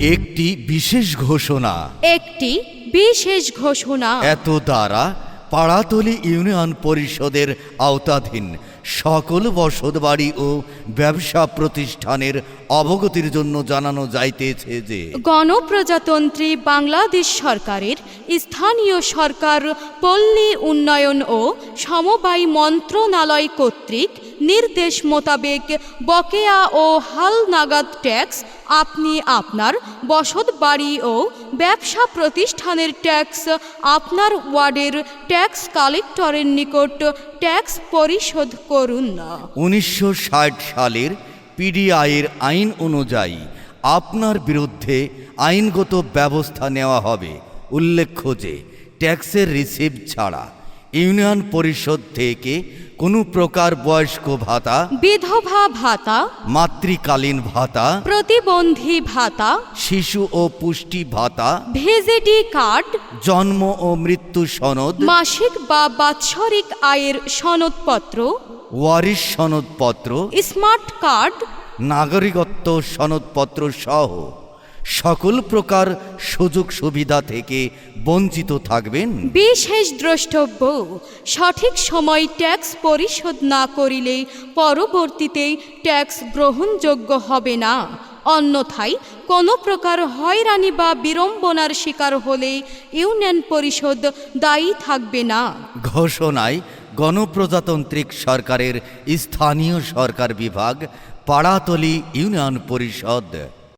একটি বিশেষ ঘোষণা। একটি বিশেষ ঘোষণা। এত দ্বারা পাড়াতলি ইউনিয়ন পরিষদের আওতাধীন সকল বসতবাড়ি ও ব্যবসা প্রতিষ্ঠানের অবগতির জন্য জানানো যাইতেছে যে গণপ্রজাতন্ত্রী বাংলাদেশ সরকারের স্থানীয় সরকার পল্লী উন্নয়ন ও সমবায় মন্ত্রণালয় কর্তৃক নির্দেশ মোতাবেক বকেয়া ও হালনাগাদ ট্যাক্স আপনি আপনার বসত বাড়ি ও ব্যবসা প্রতিষ্ঠানের ট্যাক্স আপনার ওয়ার্ডের ট্যাক্স কালেক্টরের নিকট ট্যাক্স পরিশোধ করুন। না উনিশশো ষাট সালের পিডিআইয়ের আইন অনুযায়ী আপনার বিরুদ্ধে আইনগত ব্যবস্থা নেওয়া হবে। উল্লেখ্য যে, ট্যাক্সের রিসিভ ছাড়া ইউনিয়ন পরিষদ থেকে কোনো প্রকার বয়স্ক ভাতা বিধবা ভাতা মাতৃকালীন ভাতা প্রতিবন্ধী ভাতা শিশু ও পুষ্টি ভাতা ভিজিডি কার্ড জন্ম ও মৃত্যু সনদ মাসিক বা বাৎসরিক আয়ের সনদপত্র ওয়ারিশ সনদপত্র স্মার্ট কার্ড নাগরিকত্ব সনদপত্র সহ। সকল প্রকার সুযোগ সুবিধা থেকে বঞ্চিত থাকবেন। বিশেষ দ্রষ্টব্য সঠিক সময় ট্যাক্স পরিশোধ না করিলে পরবর্তীতে ট্যাক্স গ্রহণযোগ্য হবে না। অন্যথায় কোনো প্রকার হয়রানি বা বিড়ম্বনার শিকার হলে ইউনিয়ন পরিষদ দায়ী থাকবে না। ঘোষণায় গণপ্রজাতান্ত্রিক সরকারের স্থানীয় সরকার বিভাগ পাড়াতলি ইউনিয়ন পরিষদ।